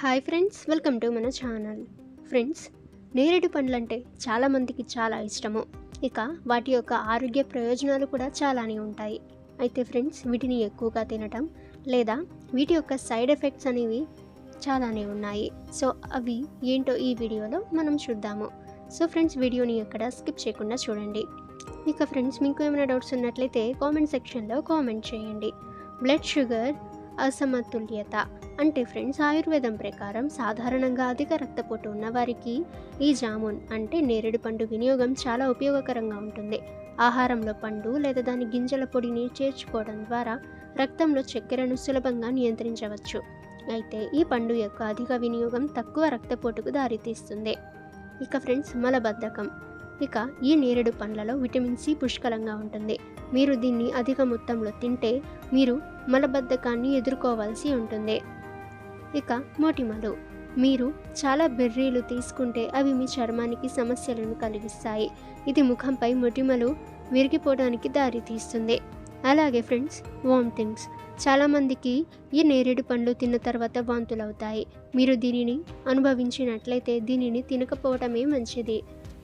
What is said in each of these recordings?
Hi friends welcome to మన channel. Friends నేరేడు పండ్లంటే చాలామందికి చాలా ఇష్టము. ఇక వాటి యొక్క ఆరోగ్య ప్రయోజనాలు కూడా చాలానే ఉంటాయి. అయితే ఫ్రెండ్స్ వీటిని ఎక్కువగా తినటం లేదా వీటి యొక్క సైడ్ ఎఫెక్ట్స్ అనేవి చాలానే ఉన్నాయి. సో అవి ఏంటో ఈ వీడియోలో మనం చూద్దాము. సో ఫ్రెండ్స్ వీడియోని ఎక్కడ స్కిప్ చేయకుండా చూడండి. ఇక ఫ్రెండ్స్ మీకు ఏమైనా డౌట్స్ ఉన్నట్లయితే కామెంట్ సెక్షన్లో కామెంట్ చేయండి. బ్లడ్ షుగర్ అసమతుల్యత. అంటే ఫ్రెండ్స్ ఆయుర్వేదం ప్రకారం సాధారణంగా అధిక రక్తపోటు ఉన్నవారికి ఈ జామున్ అంటే నేరేడు పండు వినియోగం చాలా ఉపయోగకరంగా ఉంటుంది. ఆహారంలో పండు లేదా దాని గింజల పొడిని చేర్చుకోవడం ద్వారా రక్తంలో చక్కెరను సులభంగా నియంత్రించవచ్చు. అయితే ఈ పండు యొక్క అధిక వినియోగం తక్కువ రక్తపోటుకు దారితీస్తుంది. ఇక ఫ్రెండ్స్ మలబద్ధకం. ఇక ఈ నేరేడు పండ్లలో విటమిన్ సి పుష్కలంగా ఉంటుంది. మీరు దీన్ని అధిక మొత్తంలో తింటే మీరు మలబద్ధకాన్ని ఎదుర్కోవాల్సి ఉంటుంది. ఇక మొటిమలు మీరు చాలా బెర్రీలు తీసుకుంటే అవి మీ చర్మానికి సమస్యలను కలిగిస్తాయి. ఇది ముఖంపై మొటిమలు విరిగిపోవడానికి దారితీస్తుంది అలాగే ఫ్రెండ్స్ వామిటింగ్స్ చాలామందికి ఈ నేరేడు పండ్లు తిన్న తర్వాత వాంతులు అవుతాయి మీరు దీనిని అనుభవించినట్లయితే దీనిని తినకపోవటమే మంచిది.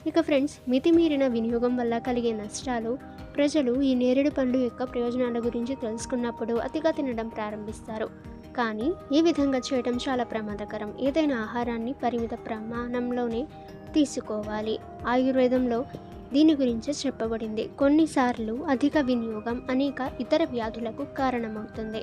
ఇక ఫ్రెండ్స్ మితిమీరిన వినియోగం వల్ల కలిగే నష్టాలు ప్రజలు ఈ నేరేడు పండు యొక్క ప్రయోజనాల గురించి తెలుసుకున్నప్పుడు అతిగా తినడం ప్రారంభిస్తారు. కానీ ఈ విధంగా చేయడం చాలా ప్రమాదకరం. ఏదైనా ఆహారాన్ని పరిమిత ప్రమాణంలోనే తీసుకోవాలి. ఆయుర్వేదంలో దీని గురించి చెప్పబడింది. కొన్నిసార్లు అధిక వినియోగం అనేక ఇతర వ్యాధులకు కారణమవుతుంది.